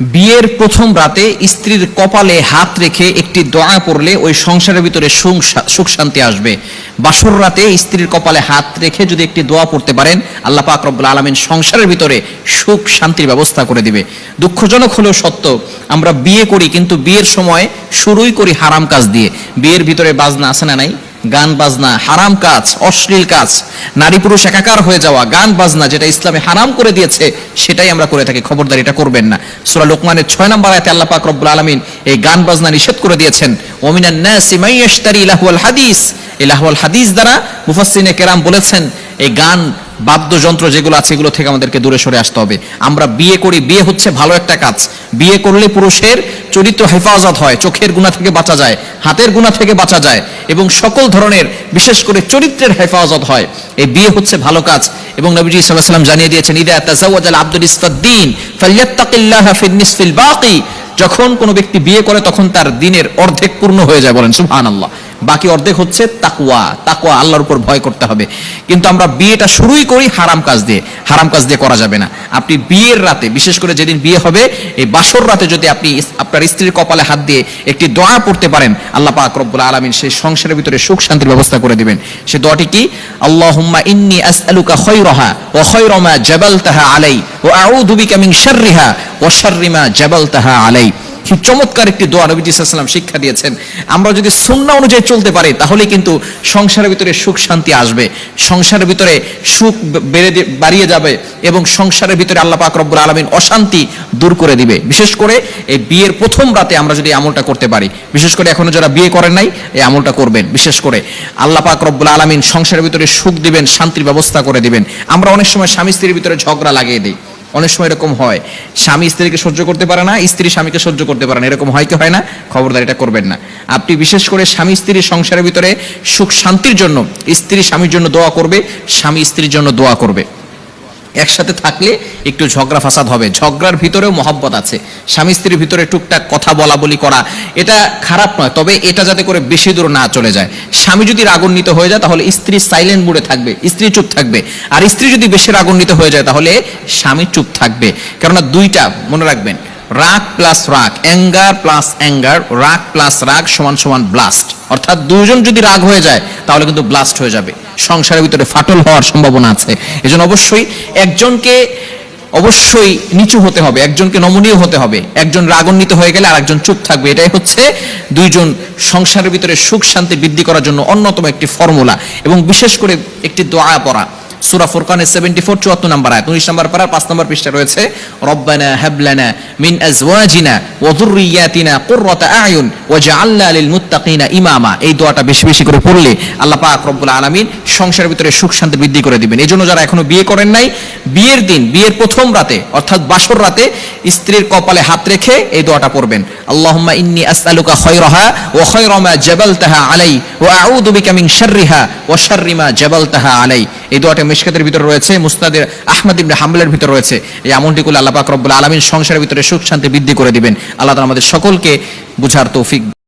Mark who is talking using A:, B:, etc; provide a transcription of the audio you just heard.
A: বিয়ের প্রথম রাতে স্ত্রীর কপালে হাত রেখে একটি দোয়া পড়লে ওই সংসারের ভিতরে সুখ শান্তি আসবে। বাসর রাতে স্ত্রীর কপালে হাত রেখে যদি একটি দোয়া পড়তে পারেন, আল্লাহ পাক রব্বুল আলমিন সংসারের ভিতরে সুখ শান্তির ব্যবস্থা করে দিবে। দুঃখজনক হলেও সত্য, আমরা বিয়ে করি কিন্তু বিয়ের সময় শুরুই করি হারাম কাজ দিয়ে। বিয়ের ভিতরে বাজনা আছে না নাই? গান বাজনা, হারাম কাজ, অশ্লীল কাজ, নারী পুরুষ একাকার হয়ে যাওয়া, গান বাজনা যেটা ইসলামে হারাম করে দিয়েছে, সেটাই আমরা করে থাকি, খবরদার এটা করবেন না। সূরা লোকমানের ছয় নম্বর আয়াতে আল্লাহ পাক রব্বুল আলামিন এই গান বাজনা নিষেধ করে দিয়েছেন, ওমিনান নাসি মাইয়াশতারি লাহুল হাদিস এই লাহওয়াল হাদিস দ্বারা মুফাসসিনে কেরাম বলেছেন, এই গান, বাদ্যযন্ত্র যেগুলো আছে, এগুলো থেকে আমাদেরকে দূরে সরে আসতে হবে। আমরা বিয়ে করি, বিয়ে হচ্ছে ভালো একটা কাজ। বিয়ে করলে পুরুষের চরিত্র হেফাজত হয়, চোখের গুণা থেকে বাঁচা যায়, হাতের গুণা থেকে বাঁচা যায় এবং সকল ধরনের, বিশেষ করে চরিত্রের হেফাজত হয়। এই বিয়ে হচ্ছে ভালো কাজ এবং নবীজি সাল্লাল্লাহু আলাইহি ওয়াসাল্লাম জানিয়ে দিয়েছেন, ইদা তাজাওয়াজাল আব্দুল ইসফাদ্দিন ফালিয়াত্তাকিল্লাহা ফিন নিসফিল বাকি। যখন কোনো ব্যক্তি বিয়ে করে, তখন তার দিনের অর্ধেক পূর্ণ হয়ে যায় বলেন, সুবহানাল্লাহ। বাকি অর্ধেক হচ্ছে তাকুয়া তাকওয়া আল্লাহর উপর ভয় করতে হবে। কিন্তু আমরা বিয়েটা শুরুই করি হারাম কাজ দিয়ে। হারাম কাজ দিয়ে করা যাবে না। আপনি বিয়ের রাতে, বিশেষ করে যেদিন বিয়ে হবে, এই বাসর রাতে যদি আপনি আপনার স্ত্রীর কপালে হাত দিয়ে একটি দোয়া পড়তে পারেন, আল্লাহ পাক রব্বুল আলামিন সেই সংসারের ভিতরে সুখ শান্তির ব্যবস্থা করে দিবেন। সে দোয়াটি কি? আল্লাহুম্মা ইন্নি আসআলুকা খায়রাহা ওয়া খায়রা মা জাবালতাহা আলাই ওয়া আউযু বিকা মিন শাররিহা ওয়া শাররি মা জাবালতাহা আলাই। কি চমৎকার একটি দোয়া নবীজি সাল্লাম শিক্ষা দিয়েছেন। আমরা যদি সুন্নাহ অনুযায়ী চলতে পারি, তাহলে কিন্তু সংসারের ভিতরে সুখ শান্তি আসবে। সংসারের ভিতরে সুখ বেড়ে বাড়িয়ে যাবে এবং সংসারের ভিতরে আল্লাহ পাক রব্বুল আলামিন অশান্তি দূর করে দিবে। বিশেষ করে এই বিয়ের প্রথম রাতে আমরা যদি আমলটা করতে পারি, বিশেষ করে এখনও যারা বিয়ে করেন নাই, এই আমলটা করবেন। বিশেষ করে আল্লাহ পাক রব্বুল আলামিন সংসারের ভিতরে সুখ দিবেন, শান্তির ব্যবস্থা করে দিবেন। আমরা অনেক সময় স্বামী স্ত্রীর ভিতরে ঝগড়া লাগিয়ে দিই। অনেক সময় এরকম হয়, স্বামী স্ত্রীকে সহ্য করতে পারে না, স্ত্রী স্বামীকে সহ্য করতে পারে না, এরকম হয় কি হয় না? খবরদার এটা করবেন না। আপনি বিশেষ করে স্বামী স্ত্রীর সংসারের ভিতরে সুখ শান্তির জন্য, স্ত্রী স্বামীর জন্য দোয়া করবে, স্বামী স্ত্রীর জন্য দোয়া করবে। একসাথে থাকলে একটু ঝগড়া ফাসাদ হবে। ঝগড়ার ভিতরেও মহব্বত আছে। স্বামী স্ত্রীর ভিতরে টুকটাক কথা বলা বলি করা, এটা খারাপ নয়, তবে এটা যাতে করে বেশি দূর না চলে যায়। স্বামী যদি রাগান্বিত হয়ে যায়, তাহলে স্ত্রী সাইলেন্ট মুডে থাকবে, স্ত্রী চুপ থাকবে। আর স্ত্রী যদি বেশি রাগান্বিত হয়ে যায়, তাহলে স্বামী চুপ থাকবে। কেননা দুইটা, মনে রাখবেন, রাগ প্লাস রাগ অ্যাঙ্গার প্লাস অ্যাঙ্গার রাগ প্লাস রাগ সমান সমান ব্লাস্ট অর্থাৎ দুজন যদি রাগ হয়ে যায়, তাহলে কিন্তু ব্লাস্ট হয়ে যাবে। সংসারের ভিতরে ফাটল হওয়ার সম্ভাবনা আছে। এজন্য অবশ্যই একজনকে অবশ্যই নিচু হতে হবে, একজনকে নমনীয় হতে হবে, একজন রাগান্বিত হয়ে গেলে আরেকজন চুপ থাকবে। এটাই হচ্ছে দুইজন সংসারের ভিতরে সুখ শান্তি বৃদ্ধি করার জন্য অন্যতম একটি ফর্মুলা এবং বিশেষ করে একটি দোয়া পড়া। সূরা ফুরকানের 74 74 নম্বর আয়াত 19 নম্বর পারার 5 নম্বর পৃষ্ঠা রয়েছে, রব্বানা হাবলানা মিন আজওয়াজিনা ওয়া যুররিয়াতিনা কুররাতা আয়ুন ওয়াজআলনা লিল মুত্তাকিনা ইমামা। এই দোয়াটা বেশি বেশি করে পড়লে আল্লাহ পাক রব্বুল আলামিন সংসারের ভিতরে সুখ শান্তি বৃদ্ধি করে দিবেন। এজন্য যারা এখনও বিয়ে করেন নাই, বিয়ের দিন, বিয়ের প্রথম রাতে, অর্থাৎ বাসর রাতে স্ত্রীর কপালে হাত রেখে এই দোয়াটা পড়বেন। আল্লাহুম্মা ইন্নী আসআলুকা খায়রাহা ওয়া খায়রা মা জাবালতাহা আলাই ওয়া আউযু বিকা মিন শাররিহা ওয়া শাররি মা জাবালতাহা আলাই। এই দোয়াটা মিশকাতের ভিতরে রয়েছে মুস্তাদের আহমদ ইবনে হাম্বলের ভিতরে রয়েছে। এই আমলটি করলে আল্লাহ পাক রব্বুল আলামিন সংসারের ভিতরে সুখ শান্তি বৃদ্ধি করে দিবেন। আল্লাহ তালা আমাদের সকলকে বুঝার তৌফিক